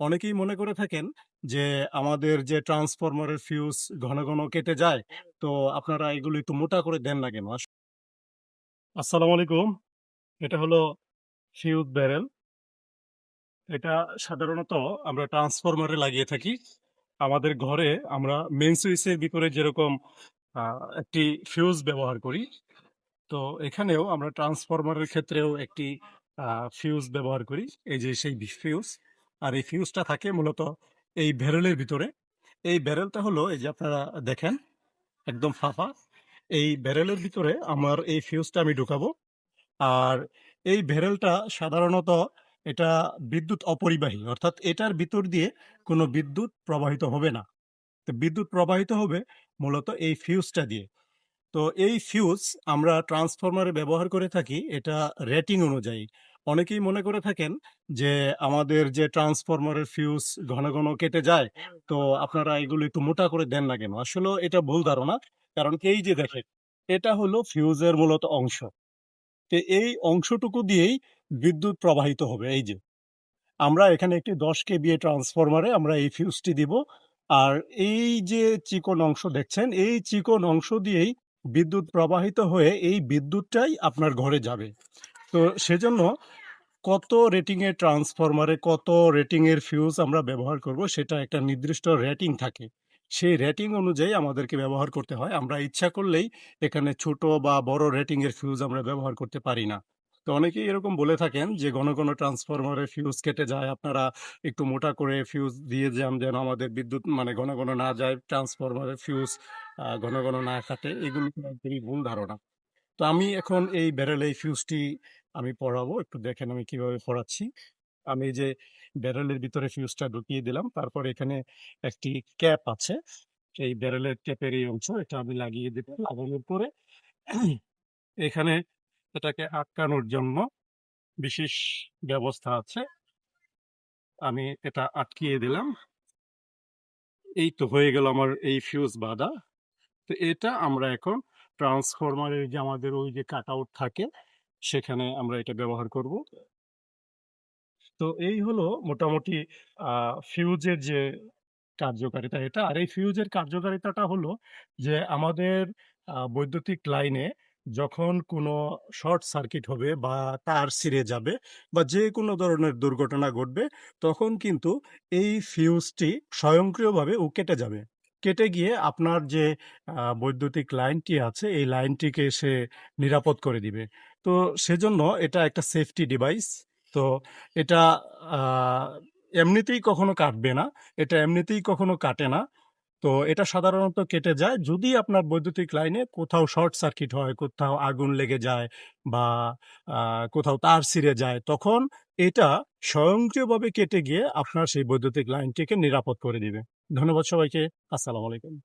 অনেকেই মনে করে থাকেন যে আমাদের যে ট্রান্সফরমারের ফিউজ ঘন, ঘন কেটে যায়। তো আপনারা এগুলো একটু মোটা করে দেন না কেন? আস আসসালামু আলাইকুম। এটা হলো ফিউজ ব্যারেল। এটা সাধারণত আমরা ট্রান্সফরমারে লাগিয়ে থাকি। আমাদের ঘরে আমরা মেইন সুইচের ভিতরে যেরকম একটি ফিউজ ব্যবহার করি। তো এখানেও আমরা ট্রান্সফরমারের ক্ষেত্রেও একটি ফিউজ ব্যবহার করি। এই যে সেই ফিউজ। আর এই ফিউজটা থাকে মূলত এই ব্যারেলের ভিতরে। এই ব্যারেলটা হলো, এই যে আপনারা দেখেন, একদম ফাঁপা। এই ব্যারেলের ভিতরে আমার এই ফিউজটা আমি ঢুকাবো। আর এই ব্যারেলটা সাধারণত এটা বিদ্যুৎ অপরিবাহী। অর্থাৎ এটার ভিতর দিয়ে কোনো বিদ্যুৎ প্রবাহিত হবে না। তো বিদ্যুৎ প্রবাহিত হবে মূলত এই ফিউজটা দিয়ে। তো এই ফিউজ আমরা ট্রান্সফরমারে ব্যবহার করে থাকি, এটা রেটিং অনুযায়ী। অনেকেই মনে করে থাকেন যে আমাদের যে ট্রান্সফরমারের ফিউজ ঘন, ঘন কেটে যায়। তো আপনারা এগুলো একটু মোটা করে দেন না কেন? আসলে এটা ভুল ধারণা। কারণ এই যে দেখেন, এটা হলো ফিউজের মূলত অংশ। তো এই অংশটুকু দিয়েই বিদ্যুৎ প্রবাহিত হবে এই যে। আমরা এখানে একটি ১০ কেভিএ ট্রান্সফরমারে আমরা এই ফিউজটি দিব। আর এই যে চিকন অংশ দেখছেন, এই চিকন অংশ দিয়েই বিদ্যুৎ প্রবাহিত হয়ে এই বিদ্যুৎটাই আপনার ঘরে যাবে। তো সেজন্য কত রেটিং এর ট্রান্সফরমারে কত রেটিং এর ফিউজ আমরা ব্যবহার করব সেটা একটা নির্দিষ্ট রেটিং থাকে। সেই রেটিং অনুযায়ী আমাদেরকে ব্যবহার করতে হয়। আমরা ইচ্ছা করলেই এখানে ছোট বা বড় রেটিং এর ফিউজ আমরা ব্যবহার করতে পারি না। তো অনেকেই এরকম বলে থাকেন যে ঘন, ঘন ট্রান্সফরমারের ফিউজ কেটে যায়। আপনারা একটু মোটা করে ফিউজ দিয়ে যান যেন আমাদের বিদ্যুৎ মানে ঘন, ঘন না যায়। ট্রান্সফরমারের ফিউজ ঘন, ঘন না কাটে। এগুলো ভুল ধারণা। তো আমি এখন এই ব্যারেলে এই ফিউজটি আমি পড়াবো। একটু দেখেন আমি কীভাবে পড়াচ্ছি। আমি যে ব্যারেলের ভিতরে ফিউজটা ঢুকিয়ে দিলাম। তারপর এখানে একটি ক্যাপ আছে। এই ব্যারেলের ক্যাপের এই অংশ, এটা আমি লাগিয়ে দেব। লাগানোর পরে এখানে এটাকে আটকানোর জন্য বিশেষ ব্যবস্থা আছে। আমি এটা আটকিয়ে দিলাম। এই তো হয়ে গেল আমার এই ফিউজ বাঁধা। তো এটা আমরা এখন ট্রান্সফরমারের যে আমাদের ওই যে কাট আউট থাকে, সেখানে আমরা এটা ব্যবহার করব। তো এই হলো মোটামুটি ফিউজের যে কার্যকারিতা এটা। আর এই ফিউজের কার্যকারিতাটা হলো যে আমাদের বৈদ্যুতিক লাইনে যখন কোনো শর্ট সার্কিট হবে বা তার ছিঁড়ে যাবে বা যে কোনো ধরনের দুর্ঘটনা ঘটবে, তখন কিন্তু এই ফিউজটি স্বয়ংক্রিয়ভাবে ও কেটে যাবে। কেটে গিয়ে আপনার যে বৈদ্যুতিক লাইনটি আছে, এই লাইনটিকে সে নিরাপদ করে দিবে। তো সেজন্য এটা একটা সেফটি ডিভাইস। তো এটা এমনিতেই কখনো কাটবে না। এটা এমনিতেই কখনো কাটে না। তো এটা সাধারণত কেটে যায় যদি আপনার বৈদ্যুতিক লাইনে কোথাও শর্ট সার্কিট হয়, কোথাও আগুন লেগে যায় বা কোথাও তার ছিঁড়ে যায় তখন এটা স্বয়ংক্রিয়ভাবে কেটে গিয়ে আপনার সেই বৈদ্যুতিক লাইনটিকে নিরাপদ করে দিবে। ধন্যবাদ সবাইকে। আসসালাম আলাইকুম।